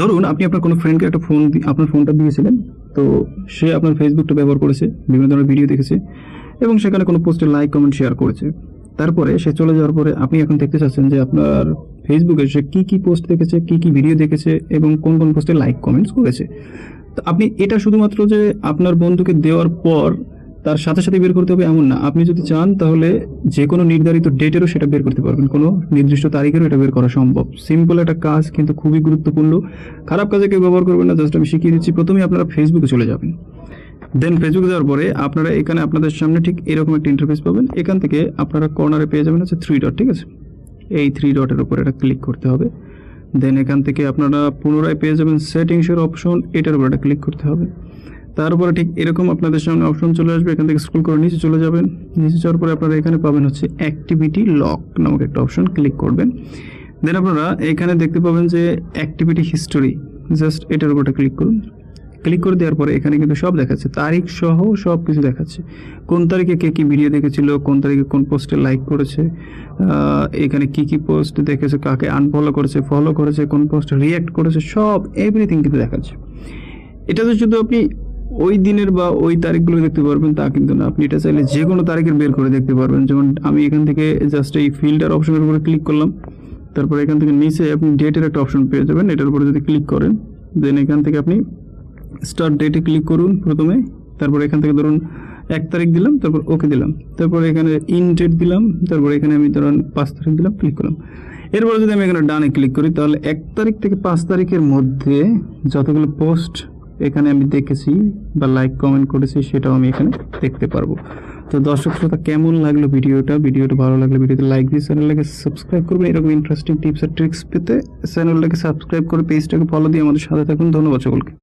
ধরুন, আপনি আপনার কোনো ফ্রেন্ডকে একটা ফোন আপনার ফোনটা দিয়েছিলেন, তো সে আপনার ফেসবুকটা ব্যবহার করেছে, বিভিন্ন ধরনের ভিডিও দেখেছে, এবং সেখানে কোনো পোস্টে লাইক কমেন্ট শেয়ার করেছে। তারপরে সে চলে যাওয়ার পরে আপনি এখন দেখতে চাচ্ছেন যে আপনার ফেসবুকে সে কী কী পোস্ট দেখেছে, কী কী ভিডিও দেখেছে, এবং কোন কোন পোস্টে লাইক কমেন্টস করেছে। তো আপনি এটা শুধুমাত্র যে আপনার বন্ধুকে দেওয়ার পর তার সাথে সাথে বের করতে হবে এমন না। আপনি যদি চান, তাহলে যে কোনো নির্ধারিত ডেটেরও সেটা বের করতে পারবেন। কোনো নির্দিষ্ট তারিখেরও এটা বের করা সম্ভব। সিম্পল একটা কাজ, কিন্তু খুবই গুরুত্বপূর্ণ। খারাপ কাজে কেউ ব্যবহার করবেন না, জাস্ট আমি শিখিয়ে দিচ্ছি। প্রথমে আপনারা ফেসবুকে চলে যাবেন। দেন ফেসবুকে যাওয়ার পরে আপনারা এখানে আপনাদের সামনে ঠিক এরকম একটা ইন্টারফেস পাবেন। এখান থেকে আপনারা কর্নারে পেয়ে যাবেন হচ্ছে থ্রি ডট ঠিক আছে? এই থ্রি ডটের উপর এটা ক্লিক করতে হবে। দেন এখান থেকে আপনারা পুনরায় পেয়ে যাবেন সেটিংসের অপশন এটার উপর এটা ক্লিক করতে হবে। তারপরে ঠিক এরকম আপনাদের সামনে অপশন চলে আসবে। এখান থেকে স্ক্রল করে নিচে চলে যাবেন। নিচে যাওয়ার পরে আপনারা এখানে পাবেন হচ্ছে অ্যাক্টিভিটি লক নামক একটা অপশন ক্লিক করবেন। দেন আপনারা এখানে দেখতে পাবেন যে অ্যাক্টিভিটি হিস্টোরি জাস্ট এটার উপর ক্লিক করুন। ক্লিক করে দেওয়ার পরে এখানে কিন্তু সব দেখাচ্ছে। তারিখ সহ সব কিছু দেখাচ্ছে। কোন তারিখে কে কী ভিডিও দেখেছিল, কোন তারিখে কোন পোস্টে লাইক করেছে এখানে কি কি পোস্ট দেখেছে, কাকে আনফলো করেছে ফলো করেছে, কোন পোস্টে রিয়্যাক্ট করেছে, সব এভরিথিং কিন্তু দেখাচ্ছে। এটাতে শুধু আপনি ওই দিনের বা ওই তারিখগুলো দেখতে পারবেন, তা কিন্তু না। আপনি এটা চাইলে যে কোনো তারিখের বের করে দেখতে পারবেন। যেমন আমি এখান থেকে জাস্ট এই ফিল্টার অপশনের উপরে ক্লিক করলাম। তারপরে এখান থেকে নিচে আপনি ডেটের একটা অপশন পেয়ে যাবেন। এটার উপরে যদি ক্লিক করেন দেন এখান থেকে আপনি স্টার্ট ডেটে ক্লিক করুন প্রথমে। তারপর এখান থেকে ধরুন এক তারিখ দিলাম, তারপর ওকে দিলাম। তারপর এখানে ইন ডেট দিলাম, তারপর এখানে আমি ধরুন পাঁচ তারিখ দিলাম ক্লিক করলাম। এরপরে যদি আমি এখানে ডানে ক্লিক করি, তাহলে এক তারিখ থেকে পাঁচ তারিখের মধ্যে যতগুলো পোস্ট এখানে আমি দেখেছি বা লাইক কমেন্ট করেছি, সেটাও আমি এখানে দেখতে পারব। তো দর্শক শ্রোতা, কেমন লাগল ভিডিওটা? ভিডিওটা ভালো লাগল ভিডিওতে লাইক দিয়ে চ্যানেলটাকে সাবস্ক্রাইব করবেন। এরকম ইন্টারেস্টিং টিপস আর ট্রিক্স পেতে চ্যানেলটাকে সাবস্ক্রাইব করে পেজটাকে ফলো দিয়ে আমাদের সাথে থাকুন। ধন্যবাদ সকলকে।